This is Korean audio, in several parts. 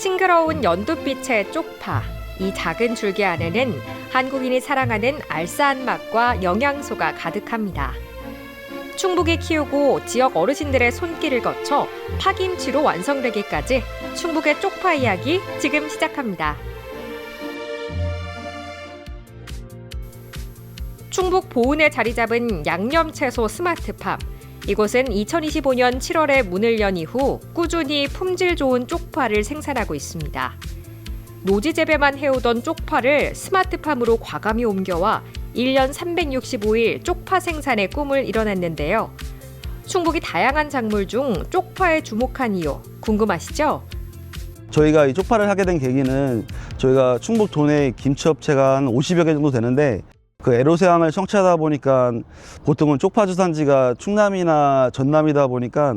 싱그러운 연두빛의 쪽파. 이 작은 줄기 안에는 한국인이 사랑하는 알싸한 맛과 영양소가 가득합니다. 충북이 키우고 지역 어르신들의 손길을 거쳐 파김치로 완성되기까지 충북의 쪽파 이야기 지금 시작합니다. 충북 보은에 자리 잡은 양념 채소 스마트팜. 이곳은 2025년 7월에 문을 연 이후 꾸준히 품질 좋은 쪽파를 생산하고 있습니다. 노지 재배만 해오던 쪽파를 스마트팜으로 과감히 옮겨와 1년 365일 쪽파 생산의 꿈을 이뤄냈는데요. 충북이 다양한 작물 중 쪽파에 주목한 이유 궁금하시죠? 저희가 이 쪽파를 하게 된 계기는 저희가 충북 도내 김치업체가 한 50여 개 정도 되는데 그 애로사항을 청취하다 보니까 보통은 쪽파 주 산지가 충남이나 전남이다 보니까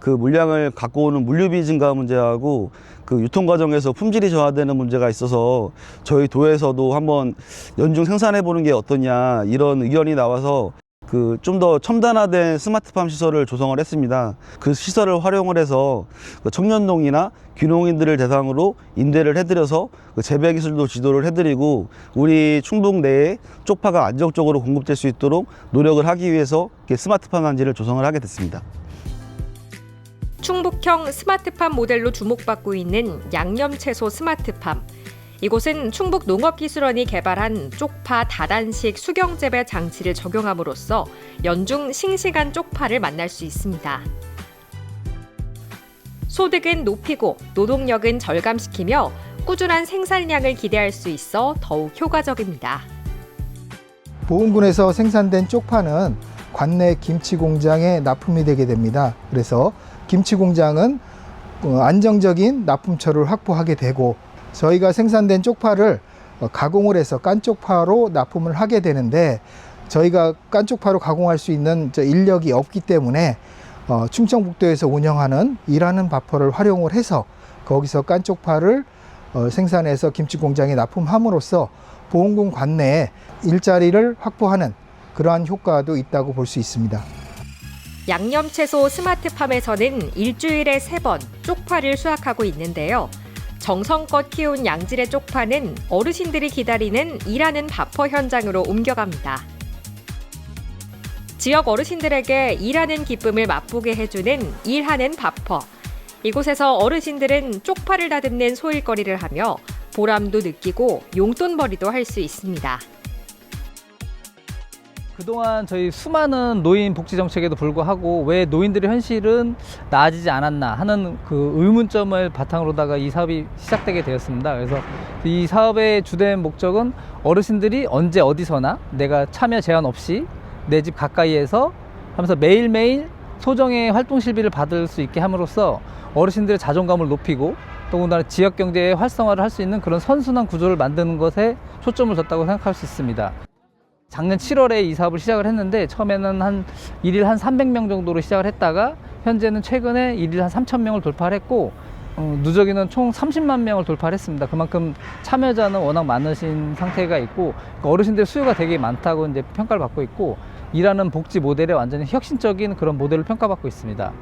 그 물량을 갖고 오는 물류비 증가 문제하고 그 유통 과정에서 품질이 저하되는 문제가 있어서 저희 도에서도 한번 연중 생산해 보는 게 어떠냐 이런 의견이 나와서 그 좀 더 첨단화된 스마트팜 시설을 조성을 했습니다. 그 시설을 활용을 해서 그 청년농이나 귀농인들을 대상으로 임대를 해드려서 그 재배 기술도 지도를 해드리고 우리 충북 내에 쪽파가 안정적으로 공급될 수 있도록 노력을 하기 위해서 스마트팜 단지를 조성을 하게 됐습니다. 충북형 스마트팜 모델로 주목받고 있는 양념채소 스마트팜. 이곳은 충북 농업기술원이 개발한 쪽파 다단식 수경재배 장치를 적용함으로써 연중 싱싱한 쪽파를 만날 수 있습니다. 소득은 높이고 노동력은 절감시키며 꾸준한 생산량을 기대할 수 있어 더욱 효과적입니다. 보은군에서 생산된 쪽파는 관내 김치 공장에 납품이 되게 됩니다. 그래서 김치 공장은 어, 안정적인 납품처를 확보하게 되고 저희가 생산된 쪽파를 어, 가공을 해서 깐 쪽파로 납품을 하게 되는데 저희가 깐 쪽파로 가공할 수 있는 저 인력이 없기 때문에 어, 충청북도에서 운영하는 일하는 바퍼를 활용을 해서 거기서 깐 쪽파를 어, 생산해서 김치 공장에 납품함으로써 보험군 관내에 일자리를 확보하는 그러한 효과도 있다고 볼 수 있습니다. 양념채소 스마트팜에서는 일주일에 세 번 쪽파를 수확하고 있는데요. 정성껏 키운 양질의 쪽파는 어르신들이 기다리는 일하는 바퍼 현장으로 옮겨갑니다. 지역 어르신들에게 일하는 기쁨을 맛보게 해주는 일하는 바퍼. 이곳에서 어르신들은 쪽파를 다듬는 소일거리를 하며 보람도 느끼고 용돈벌이도 할 수 있습니다. 그동안 저희 수많은 노인 복지 정책에도 불구하고 왜 노인들의 현실은 나아지지 않았나 하는 그 의문점을 바탕으로다가 이 사업이 시작되게 되었습니다. 그래서 이 사업의 주된 목적은 어르신들이 언제 어디서나 내가 참여 제한 없이 내 집 가까이에서 하면서 매일매일 소정의 활동 실비를 받을 수 있게 함으로써 어르신들의 자존감을 높이고 더군다나 지역 경제의 활성화를 할 수 있는 그런 선순환 구조를 만드는 것에 초점을 뒀다고 생각할 수 있습니다. 작년 7월에 이 사업을 시작을 했는데 처음에는 한 일일 한 300명 정도로 시작을 했다가 현재는 최근에 일일 한 3,000명을 돌파를 했고 어, 누적인은 총 30만 명을 돌파를 했습니다. 그만큼 참여자는 워낙 많으신 상태가 있고 그러니까 어르신들의 수요가 되게 많다고 이제 평가를 받고 있고 일하는 복지 모델에 완전히 혁신적인 그런 모델을 평가받고 있습니다.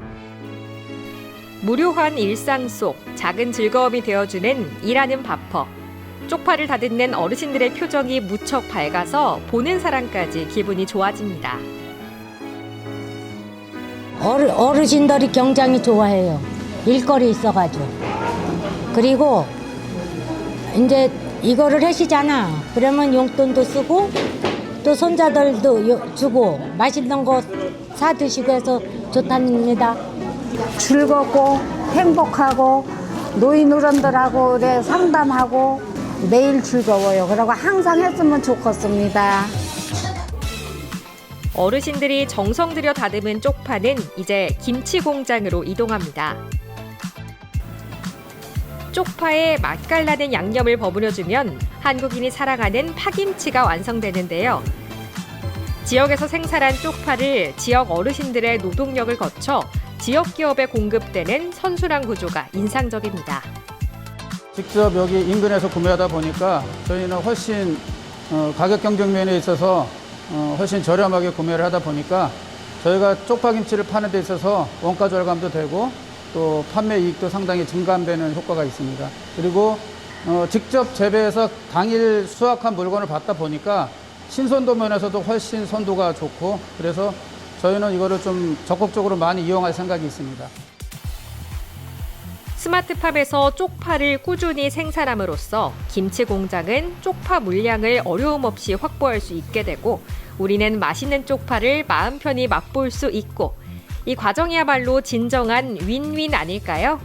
무료한 일상 속 작은 즐거움이 되어주는 일하는 바퍼. 쪽파를 다듬는 어르신들의 표정이 무척 밝아서 보는 사람까지 기분이 좋아집니다. 어르, 어르신들이 굉장히 좋아해요. 일거리 있어가지고. 그리고 이제 이거를 하시잖아. 그러면 용돈도 쓰고 또 손자들도 요- 주고 맛있는 거 사 드시고 해서 좋답니다. 즐겁고 행복하고 노인 어른들하고 상담하고 매일 즐거워요. 그리고 항상 했으면 좋겠습니다. 어르신들이 정성 들여 다듬은 쪽파는 이제 김치 공장으로 이동합니다. 쪽파에 맛깔나는 양념을 버무려주면 한국인이 사랑하는 파김치가 완성되는데요. 지역에서 생산한 쪽파를 지역 어르신들의 노동력을 거쳐 지역 기업에 공급되는 선순환 구조가 인상적입니다. 직접 여기 인근에서 구매하다 보니까 저희는 훨씬 어, 가격 경쟁 면에 있어서 어, 훨씬 저렴하게 구매를 하다 보니까 저희가 쪽파김치를 파는 데 있어서 원가 절감도 되고 또 판매 이익도 상당히 증감되는 효과가 있습니다. 그리고 어, 직접 재배해서 당일 수확한 물건을 받다 보니까 신선도 면에서도 훨씬 선도가 좋고 그래서 저희는 이거를 좀 적극적으로 많이 이용할 생각이 있습니다. 스마트팜에서 쪽파를 꾸준히 생산함으로써 김치 공장은 쪽파 물량을 어려움 없이 확보할 수 있게 되고 우리는 맛있는 쪽파를 마음 편히 맛볼 수 있고 이 과정이야말로 진정한 윈윈 아닐까요?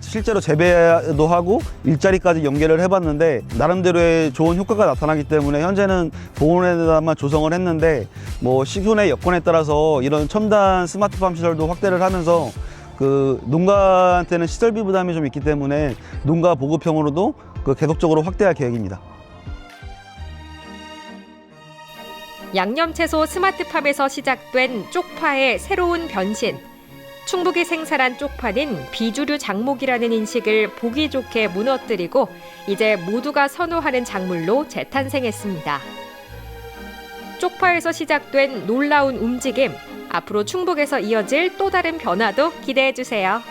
실제로 재배도 하고 일자리까지 연계를 해봤는데 나름대로의 좋은 효과가 나타나기 때문에 현재는 보온에다만 조성을 했는데 뭐 시군의 여건에 따라서 이런 첨단 스마트팜 시설도 확대를 하면서 그 농가한테는 시설비 부담이 좀 있기 때문에 농가 보급형으로도 그 계속적으로 확대할 계획입니다. 양념채소 스마트팜에서 시작된 쪽파의 새로운 변신. 충북이 생산한 쪽파는 비주류 작목이라는 인식을 보기 좋게 무너뜨리고 이제 모두가 선호하는 작물로 재탄생했습니다. 쪽파에서 시작된 놀라운 움직임. 앞으로 충북에서 이어질 또 다른 변화도 기대해 주세요.